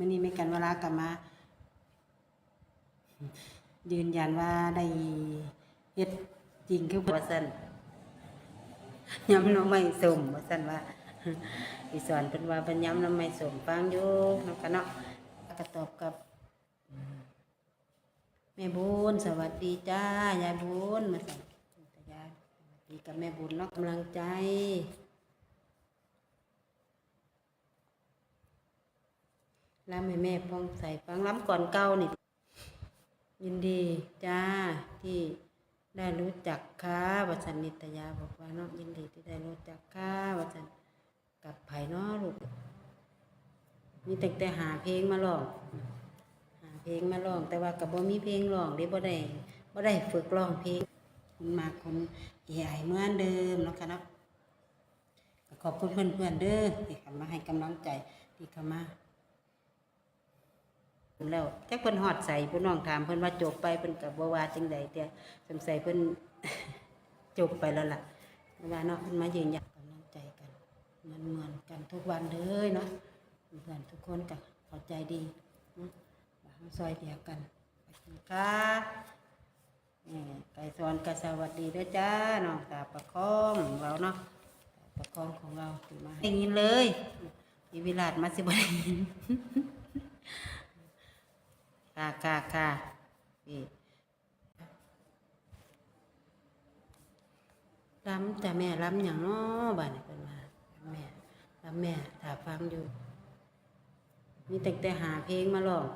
มื่อนี้ไม่กันเวลากลับมา ยืนยันว่าได้เฮ็ดจริงคือบ่ซั่นย้ำน้องไม่สมบ่ซั่นว่าอีสอนเพิ่นว่าเพิ่นย้ำน้องไม่สมฟังอยู่นาะกันเนาะก็ตอบกับแม่บุญสวัสดีจ้ายายบุญมาสั่งยายดีกับแม่บุญเนาะกำลังใจ ล้ำให้แม่พ้องใส่ฟังล้ำก่อนเก่านี่ยินดีจ้าที่ได้รู้จักค่ะวัสันนิตยาบอกว่านาะยินดีที่ได้รู้จักค่ะวัสันกับไผ่นาะลูกมีแต่แต่หาเพลงมาลอง หาเพลงมาร้อง แต่ว่ากับบ่มีเพลงร้องเด้บ่ได้บ่ได้ฝึกร้องเพลงมาคนใหญ่เหมือนเดิมเนาะค่ะเนาะขอบคุณเพื่อนๆเด้อที่เข้ามาให้กำลังใจที่เข้ามา แล้วจักเพิ่นฮอดใส่ผู้น้องถามเพิ่นว่าจบไปเพิ่นก็บ่ว่าจังใดแต่สงสัยเพิ่นจบไปแล้วล่ะเพราะว่าเนาะเพิ่นมายืนยันกำลังใจกันมันเหมือนกันทุกวันเลยเนาะเพื่อนทุกคนก็เข้าใจดีนาะมาซอยเดียวกันขอบคุณค่ะนี่ไก่สอนกสวัสดีด้วยจ้าน้องตาประคองของเราเนาะตาประคองของเราถือมาให้ยินเลยอีวิลาดมาสิบได้ยิน ค่ะค่ะค่ะนี่ล้ำแต่แม่ล้ำอย่างน้อบ้านเป็นมาล้ำแม่ล้ำแม่ถ้าฟังอยู่มีแต่แต่หาเพลงมาร้อง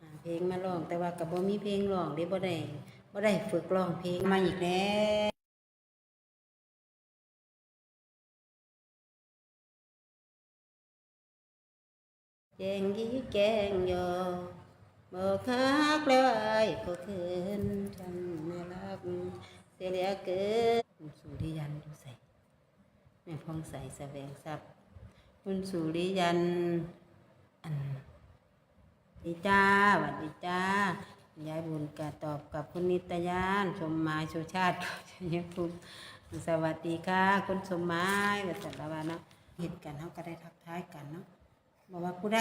หาเพลงมาร้อง แต่ว่ากับบ่มีเพลงร้องเด้บ่ได้บ่ได้ฝึกร้องเพลงมาอีกแล้วแจงยีแกงยอ บอกฮักแล้วไอ้ก็คืนจังไม่รักเสียเหลือเกินคุณสุริยันอยู่ใส่แม่พองใสแสวงทรัพย์คุณสุริยันอันดีจ้าสวัสดีจ้ายายบุญกะตอบกับคุณนิตยานสมหมายสุชาติชัยภูมิสวัสดีค่ะ คุณสมหมายวัสละวาเนาะเห็นกันเขาก็ได้ทักทายกันเนาะบอกว่าผู้ใด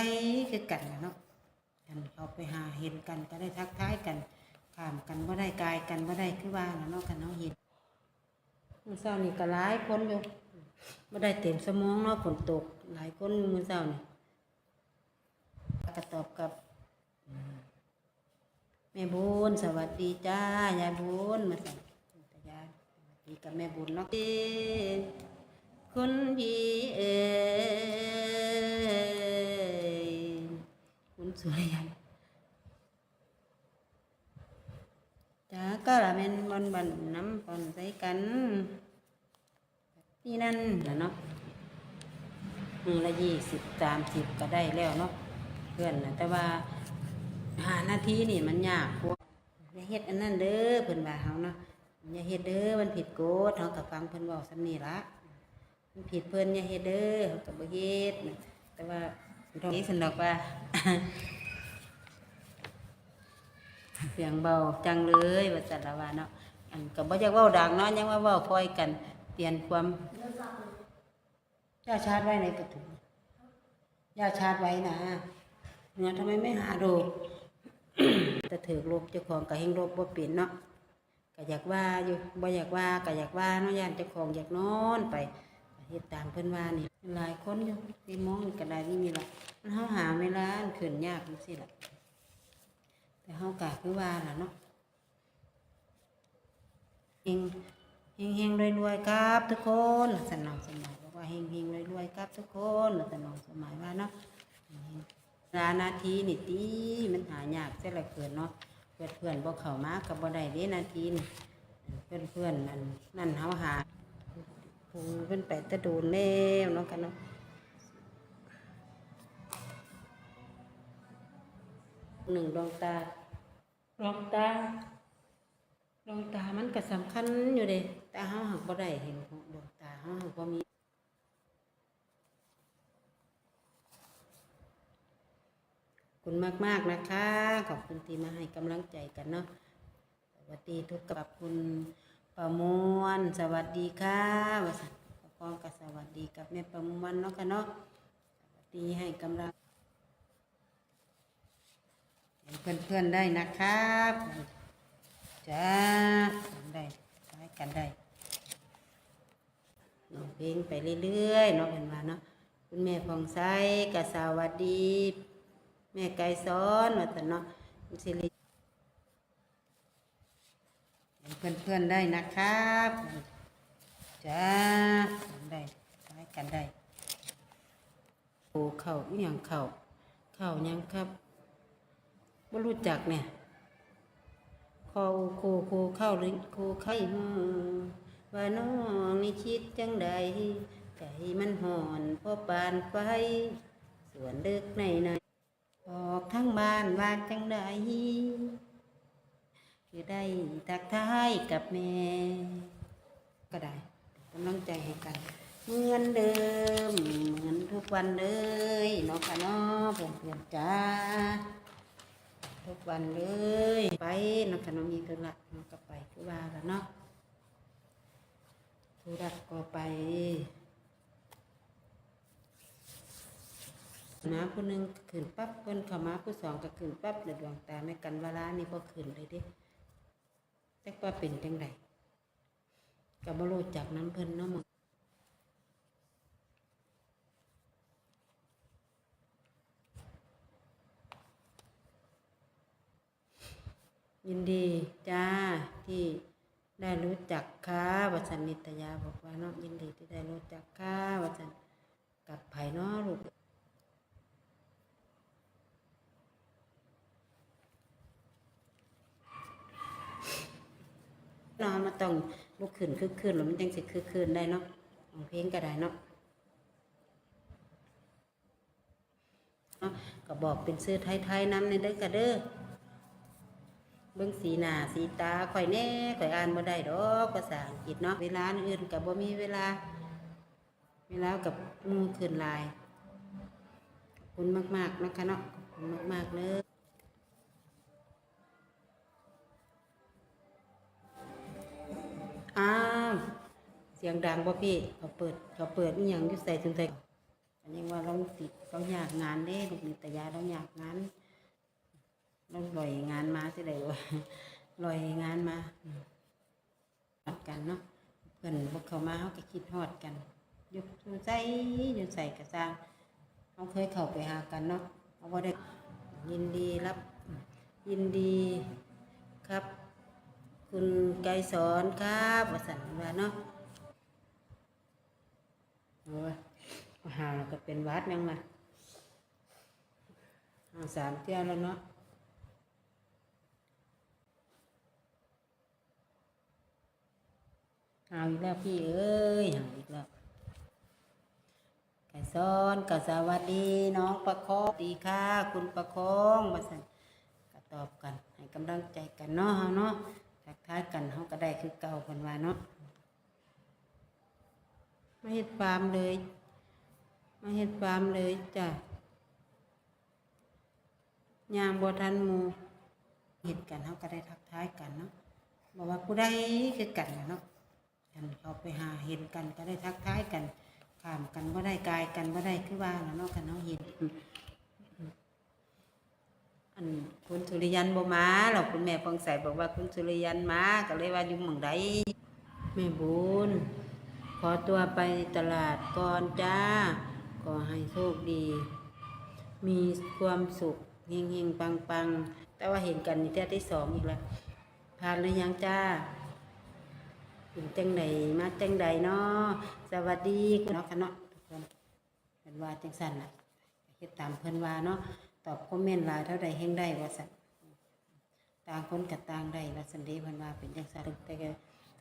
คือกันเนาะ กันเขาไปหาเห็นกันก็ได้ทักทายกันขามกันว่าได้กายกันว่าได้คือว่าล่ะเนาะกันเนาะเห็นมือเช้านี่ก็หลายคนอยู่ไม่ได้เต็มสมองเนาะฝนตก หลายคนมือเช้านี่ก็ตอบกับแม่บุญสวัสดีจ้ายายบุญมาสั่งยายสวัสดีกับแม่บุญเนาะคุณพี่เอ สุริยันจ้าก็ละเป็นบนบันน้ำปนใส่กันนี่นั่นแหละเนาะมือละยี่สิบสามสิบก็ได้แล้วเนาะเพื่อนนะแต่ว่าหานาที่นี่มันยากพวกอย่าเฮ็ดอันนั้นเด้อเพิ่นว่าเฮาเนาะอย่าเฮ็ดเด้อมันผิดกฎเฮาก็ฟังเพิ่นเว้าซำนี้ละมันผิดเพิ่นอย่าเฮ็ดเด้อเฮาก็บ่เฮ็ดแต่ว่าตรงนี้ฉันดอกว่า เสียงเบาจังเลยว่าจัดละว่าเนาะอันก็บ่อยากเว้าดังเนาะยังว่าเว้าคอยกัน เปลี่ยนความย่าชาร์จไว้ในประตูย่าชาร์จไว้นะเนี่ยทำไมไม่หาดูแต่ถือลบเจ้าของกับเฮงลบบ่เปลี่ยนเนาะก็อยากว่าอยู่บ่อยากว่าก็อยากว่าเนาะยานเจ้าของอยากนอนไป เฮ็ดตามเพิ่นว่านี่หลายคนอยู่ที่มองก็ได้นี่มีละมันเฮาหาเวลาอันขึ้นยากจังซี่ล่ะแต่เฮากะคือว่าล่ะเนาะเฮงเฮงเฮงรวยๆครับทุกคนสนองสมัยบอกว่าเฮงเฮงรวยๆครับทุกคนสนองสมัยว่าเนาะรานาทีนี่ตีมันหายากเสียเหลือเกินเนาะเพื่อนเพื่อนบ่เขามากับบ่ได้เด้นาทีนี่เพื่อนเพื่อนนั่นนั่นเฮาหา ผู้เพิ่นไปแตะโดนแล้วเนาะกันเนาะหนึ่งดวงตาดวงตาดวงตามันก็สำคัญอยู่เด้แต่เฮาหักบ่ได้เห็นดวงตาเฮาหักบ่มีคุณมากๆนะคะ ขอบคุณที่มาให้กำลังใจกันเนาะสวัสดีทุกกับคุณ ประมวลสวัสดีค่ะวสันพร้อมกับสวัสดีกับแม่ประมวลเนาะค่ะเนาะสวัสดีให้กำลังเพื่อนๆได้นะครับจ้าได้ใช้กันได้น้องเพลงไปเรื่อยๆเนาะเป็นว่าเนาะคุณแม่พองใสกสวัสดี แม่ไก่ซ้อนว่าแต่เนาะคุณสิริ เพื่อนๆได้นะครับจ้าได้ใช้กันได้โอ้เข่าอย่างเข่าเข่ายังครับบ่รู้จักเนี่ยคอโคโคเข้าหรือโคไข่ฮอว่าน้องนี่คิดจังใดใจมันห่อนเพอปานไฟสวนเดึกในในออกทั้งบ้านว่าจังใด คือได้ทักทายกับแม่ก็ได้กำลังใจให้กัน เหมือนเดิม เหมือนทุกวันเลยเนาะค่ะเนาะเพื่อนๆจ้าทุกวันเลย ไปนักขนมมีธุระเราก็ไปคือว่าแล้วเนาะธุระก็ไปมาผู้หนึ่งขึ้นปั๊บเพิ่นเข้ามาผู้สองก็ขึ้นปั๊บเดือดวงตาไม่กันเวลานี่พอขึ้นเลยเดิ จักว่าเป็นจังไดก็บ่รู้จักน้ำเพิ่นเนาะมึงยินดีจ้าที่ได้รู้จักค่ะวัสันนิตยาบอกว่าเนาะยินดีที่ได้รู้จักค่ะวัสันกับไผ่เนาะลูกเนาะมา ต้องลุกขึ้นคึกคืนหรือมันจังสิคึกคืนได้เนาะร้องเพลงก็ได้เนาะก็บอกเป็นซื้อไทยๆน้ำในเด้อกระเด้อเบิ่งสีหน้าสีตาข่อยแน่ข่อยอ่านบ่ได้ดอกภาษาอังกฤษเนาะเวลาอื่นก็บ่มีเวลา เวลากับมู่ขึ้นลาย คุณมากๆนะคะเนาะคุณมากๆเลย สียงดังบ่พี่เขาเปิดเขาเปิดอีหยังอยู่ใส่ถึงใส่อันนี้ว่าเราติดเราอยากงานเด้ลูกนิตยาเราอยากงานเราลอยงานมาสิได้วะลอยงานมาอืมฮอดกันเนาะเพิ่อนพวกเขามาเขาก็คิดฮอดกันอยุกอยู่ใส่อยู่ใส่กระซังเขาเคยเข้าไปหากันเนาะเขาบ่ได้ยินดีรับ ยินดีครับ คุณไกรสอนครับวสันว่าเนาะ โอ้ยมาหาแล้วก็เป็นวัดยังมาหาสามเที่ยวแล้วเนาะเอาอีกแล้วพี่เอ้ยเอาอีกแล้วไก่ซ้อนกับสวัสดีน้องประคองดีค่ะ คุณประคองมาสั่นก็ตอบกัน ให้กำลังใจกันเนาะเฮาเนาะทักทายกันเฮาก็ได้คือเก่ากันว่าเนาะ มาเฮ็ดฟาร์มเลย มาเฮ็ดฟาร์มเลยจ้ะยามบ่ทันหมูเฮ็ดกันเฮาก็ได้ทักทายกันเนาะบอกว่าผู้ใดคือกันเนาะกันเขาไปหาเห็นกันก็ได้ทักทายกันขามกันว่าได้กายกันว่าได้คือว่าแล้วเนาะกันเนาะเห็นอันคุณสุริยันบ่มาเราคุณแม่พองใสบอกว่าคุณสุริยันมาก็เลยว่าอยู่หม่องใดแม่บุญ อตัวไปตลาดก่อนจ้า ขอให้โชคดี มีความสุขเฮงเฮงปังปังแต่ว่าเห็นกันในเที่ยที่สองอีกแล้วผ่านหรือยังจ้าเป็นจังใดมาจังใดเนาะสวัสดีคุณเนาะค่ะเนาะทุกคนเพิ่นว่าจังสั่นน่ะเฮ็ดตามเพิ่นว่าเนาะตอบคอมเมนต์หลายเท่าใดแห่งได้ว่าสั่นต่างคนกับต่างได้ว่าสันเดเพิ่นว่าเป็นจังซั่นแต่ก็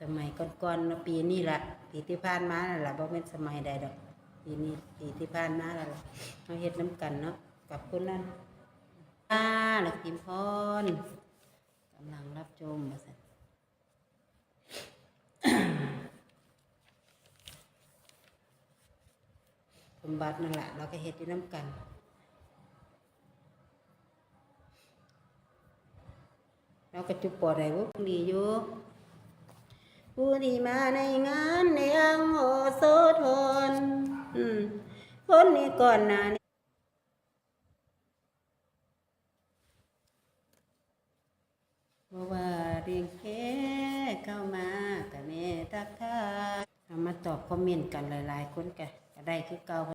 สมัยก่อนๆเนาะปีนี้ละปีที่ผ่านมานั่นล่ะบ่แม่นสมัยใดดอกปีนี้ปีที่ผ่านมาแล้วล่ะเฮาเฮ็ดนํกันเนาะกับคุณนั่นอ่าแล้วพิมพรกำลังรับชมว่าซั่นสมบัตินั่นแหละเราก็เฮ็ดอยู่น้ำกันเราก็จุปอดได้วุ้ดีอยู่ ผู้ที่มาในงานในอังโหโสทนคนนี้ก่อนหนะเพราะว่าเรียงแค่เข้ามากับแม่ทักทามาตอบคอมเมนต์กันหลาย ๆ คนกันก็ได้คือเก่า